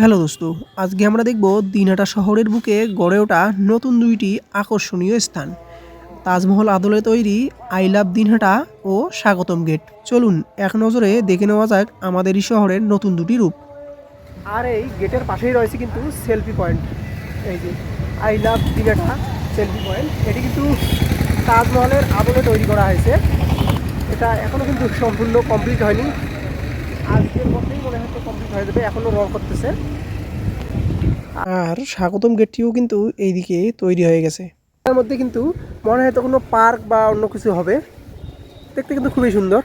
Hello দোস্ত, আজকে আমরা দেখব দিনহাটা শহরের বুকে গড়ে ওঠা নতুন দুইটি আকর্ষণীয় স্থান। তাজমহল আদলে তৈরি আই লাভ দিনহাটা ও স্বাগতম গেট। চলুন, এক নজরে দেখে নেওয়া যাক আমাদের এই শহরের নতুন দুটি রূপ। আর এই গেটের পাশেই রয়েছে কিন্তু সেলফি পয়েন্ট। এই যে, I love Dinhata selfie point. এটি কিন্তু তাজমহলের আদলে তৈরি করা হয়েছে। এটা এখনও কিন্তু সম্পূর্ণ কমপ্লিট হয়নি। আজকের মধ্যেই মনে হয় এখনও রং করতেছে। আর স্বাগতম গেটটিও কিন্তু এইদিকে তৈরি হয়ে গেছে। তার মধ্যে কিন্তু মনে হয় তো কোনো পার্ক বা অন্য কিছু হবে। দেখতে কিন্তু খুবই সুন্দর।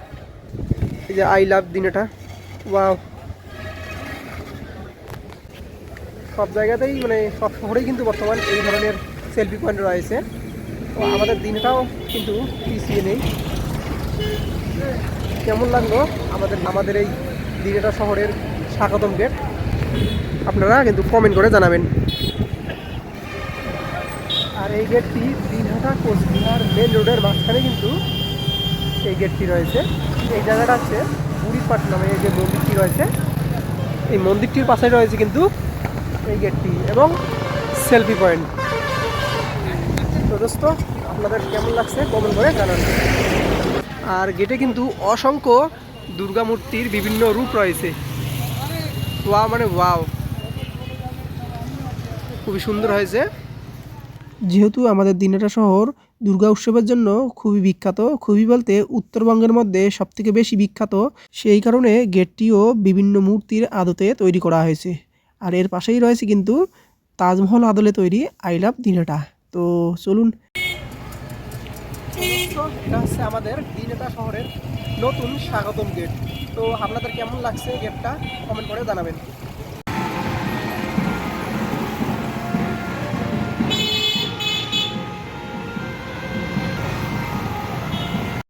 এই যে আই লাভ দিনেটা। বা সব জায়গাতেই মানে সব শহরেই কিন্তু বর্তমান এই ধরনের সেলফি পয়েন্ট রয়েছে। তো আমাদের দিনটাও কিন্তু পিছিয়ে নেই। কেমন লাগল আমাদের আমাদের এই দিনেটা শহরের স্বাগতম গেট। আপনারা কিন্তু কমেন্ট করে জানাবেন। আর এই গেটটি দিনহাটা কোচবিহার মেন রোডের মাঝখানে কিন্তু এই গেটটি রয়েছে। এই জায়গাটা হচ্ছে বুড়িপাট নামে এই যে মন্দিরটি রয়েছে, এই মন্দিরটির পাশে রয়েছে কিন্তু এই গেটটি এবং সেলফি পয়েন্ট তো দোস্ত, আপনাদের কেমন লাগছে কমেন্ট করে জানান। আর গেটে কিন্তু অসংখ্য দুর্গা মূর্তির বিভিন্ন রূপ রয়েছে। ওয়াও মানে ওয়াও। খুবই সুন্দর হয়েছে। যেহেতু আমাদের দিনেটা শহর দুর্গা উৎসবের জন্য খুবই বিখ্যাত, খুবই বলতে উত্তরবঙ্গের মধ্যে সবথেকে বেশি বিখ্যাত, সেই কারণে গেটটিও বিভিন্ন মূর্তির আদতে তৈরি করা হয়েছে। আর এর পাশেই রয়েছে কিন্তু তাজমহল আদলে তৈরি আই লাভ দিনেটা। তো চলুন এটা হচ্ছে আমাদের দিনেটা শহরের নতুন স্বাগতম গেট। তো আপনাদের কেমন লাগছে গেটটা? কমেন্ট করে জানাবেন।